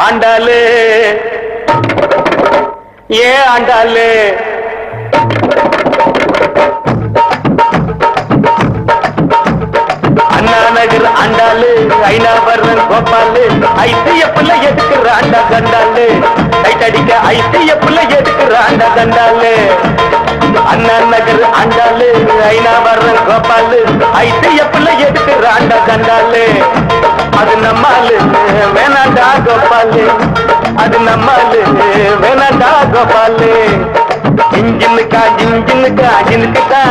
ஆண்டாளு. ஏ ஆண்டாளு. அண்ணா நகர் ஆண்டாளு ஐநாவரன் கோபாலு ஐசிஎஃப்ல எதுக்குற ஆண்டா கண்டாளு. Tight அடிக்க ஐசிஎஃப்ல எதுக்குற ஆண்டா கண்டாளு. அண்ணா நகர் ஆண்டாளு ஐநாவரன் கோபாலு ஐசிஎஃப்ல எதுக்குற ஆண்டா கண்டாளு. அது நம்மாலு வேணாண்டா கோபாலு அது நம்மாலு வேணாண்டா கோபாலு இன்ஜினுக்கா இன்ஜினுக்கா இன்ஜினுக்குதா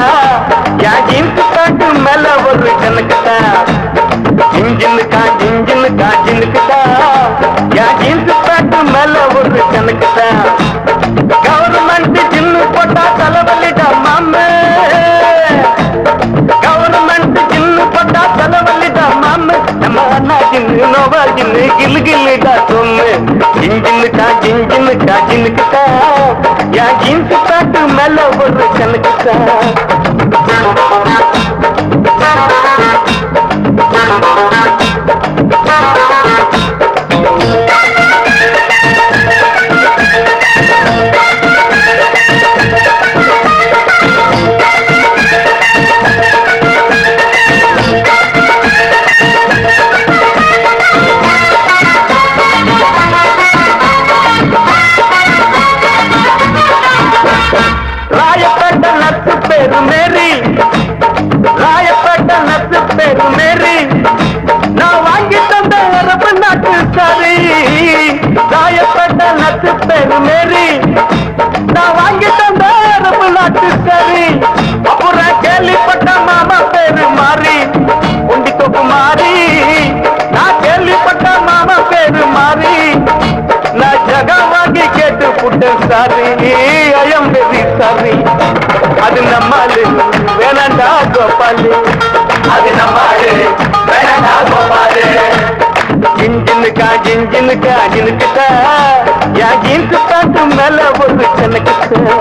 யா ஜீன்ஸ் காட்டு மேல ஒரு கணக்குதா இன்ஜினுக்கா இன்ஜினுக்கா இன்ஜினுக்குதா யா ஜீன்ஸ் காட்டு மேல ஒரு கணக்குதா சொன்னு இன்ஜினுக்கா இன்ஜினுக்கா இன்ஜினுக்குதா யா ஜீன்ஸ் பாட்டு மேல ஒரு கணக்குதா ராயப்பட்ட நத்து பேரு மேரி ராயப்பேட்ட நத்து பேரு மேரி நான் வாங்கி தந்த அரபு நாட்டு சரி. ராயப்பட்ட நத்து பேரு மேரி நான் வாங்கி தந்த அரபு நாட்டு சரி. அப்புறம் கேள்விப்பட்ட மாமா பேரு மாறி. உண்டி தொப்பு மாறி. நான் கேள்விப்பட்ட மாமா பேரு மாறி. நான் ஜகம் வாங்கி கேட்டு புட்டேன் sorry. I am very sorry. அது நம்மாலு வேணாண்டா கோபாலு. அது நம்மாலு வேணாண்டா கோபாலு. இன்ஜினுக்கா இன்ஜினுக்கா ஜினுக்கிட்டா யா ஜீன்க்கு பார்த்து மேல ஒரு கணக்குதா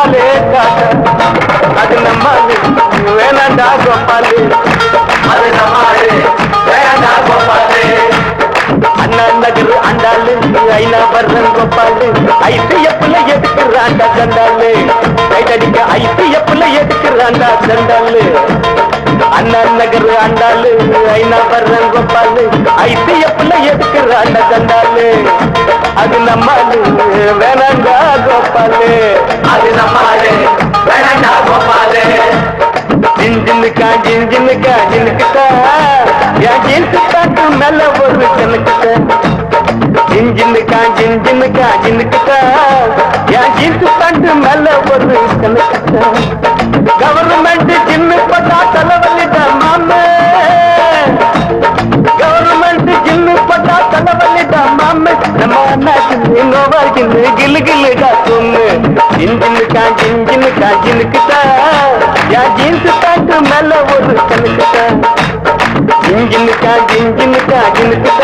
கண்ணாலே காட்டா அது நம்மாலு வேணாண்டா கோபாலு அது நம்மாலு வேணாண்டா கோபாலு அண்ணா நகர் அண்டாலு ஐநா வர்றன் கோபாலு ஐசிஎஃப்ல எதுக்குறாண்டா கண்டாலு கைட் அடிக்க ஐசிஎஃப்ல அண்ணா நகர் அண்டாலு ஐநா வர்றன் கோபாலு ஐசிஎஃப்ல கண்டாலு அது நம்மாலு வேணாண்டா கோபாலு. அது நம்மாலு வேணாண்டா கோபாலு. ஜின்ஜினுக்கா ஜின்ஜினுக்கா ஜினுக்குதா என் ஜீன்ஸ் பேண்ட் மேல ஒரு கணக்குதா ஜின்ஜினுக்கா ஜின்ஜினுக்கா ஜினுக்குதா என் ஜீன்ஸ் பேண்ட் மேல அண்ணா ஜின்னு நோவா ஜின்னு காத்துன்னு. கிளுடா சொன்னு ஜின்ஜினுக்கா ஜின்ஜினுக்கா ஜினுக்குதா ஜீன்ஸ் பேண்ட் மேல ஒரு கணக்குதா இன்ஜினுக்கா இன்ஜினுக்கா இன்ஜினுக்குதா